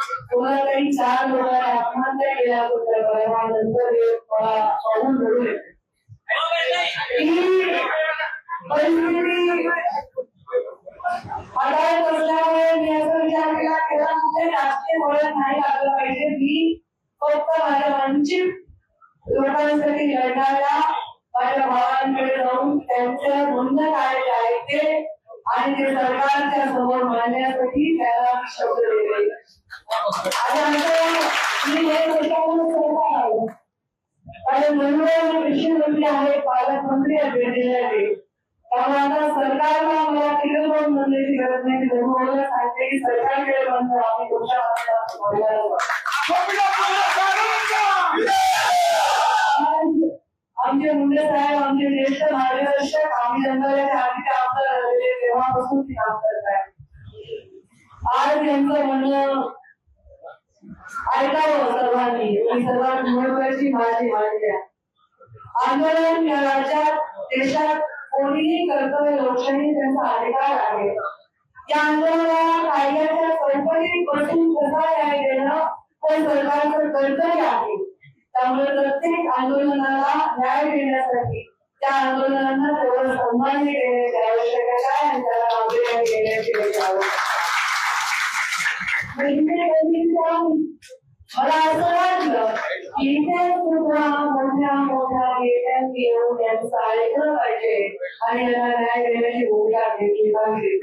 चार लोकांना आत्महत्या केल्या होत्या परवा नंतर हे मला पाहून रडू येते ही। असल्यामुळे मी असं विचार केला केला कुठे राजकीय वळण नाही लागलं पाहिजे मी फक्त माझ्या वंचित लोकांसाठी लढणाऱ्या माझ्या भावांकडे जाऊन त्यांचं म्हणणं काय ऐकते आणि ते सरकारच्या समोर मांडण्यासाठी त्याला शब्द दिले आणि हे सरकार आणि म्हणून कृषी मंत्री आहे पालकमंत्री आहे भेटलेले त्यामुळे आता सरकारला मला पण म्हणण्याची गरज नाही धर्मवला सांगते की सरकारकडे म्हणतो आम्ही तुमच्या आमचे मुंडे साहेब आमचे ज्येष्ठ मार्गदर्शक आम्ही जंगलाच्या आधी काम झालेले तेव्हापासून ते काम करत आहेत आज यांचं म्हणणं ऐकावं सर्वांनी. ही सर्वात माझी मागणी आंदोलन या राज्यात देशात कोणीही कर्तव्य लोकशाही त्यांचा अधिकार आहे. या आंदोलनाला कायद्याच्या चौकटीपासून कसा न्याय देणं हे सरकारचं कर्तव्य आहे. त्यामुळे प्रत्येक आंदोलनाला न्याय देण्यासाठी त्या आंदोलनांना तेवढं सन्मान देण्याची आवश्यक मला असं वाटलं की त्या सुद्धा मोठ्या मोठ्या नेत्यांनी येऊन यांचं ऐकलं पाहिजे आणि यांना न्याय देण्याची भूमिका घेतली पाहिजे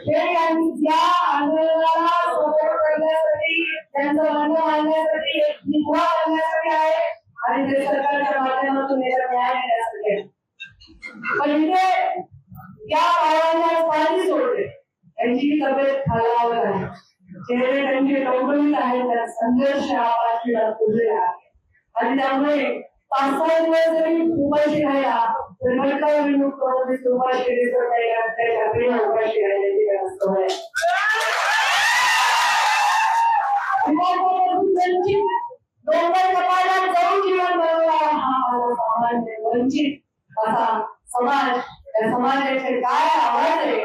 ते यां- या आंदोलनाला सपोर्ट करण्यासाठी त्यांचं म्हणणं मांडण्यासाठी एक निभा करण्यासाठी आहे आणि ते सरकारच्या माध्यमातून याचा न्याय देण्यासाठी आहे. पण इथे या भावांना पाणी सोडले त्यांची तब्येत खालावत आहे चेहरे त्यांचे टवटवीत आहेत त्यात संघर्ष हा पाठीला आहे आणि त्यामुळे पाच सहा दिवस जरी उपाशी राहिला तर नका विनोद करून उपाशी दिसत नाही कारण उपाशी राहिल्याची गरज सवय आहे. वंचित असा समाज त्या समाजाचे काय आवाज आहे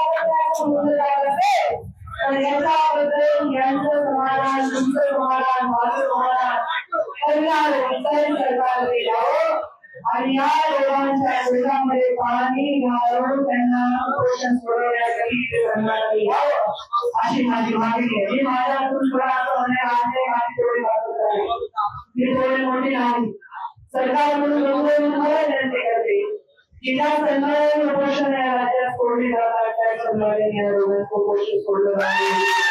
हरियाणा पानी घारो करना पोषण करो या कभी करना नहीं हो आशीर्वाद दिमागी है ये मारा कुछ बड़ा तो हमने आने वाली थोड़ी बात कर ये थोड़ी मोटी हाल सरकार को लोगों को हमारे जनते करते जिला सरकार में पोषण है राज्य स्कूल में ज़्यादा अटैक करने वाले हैं को पोषण छोड़ लगाने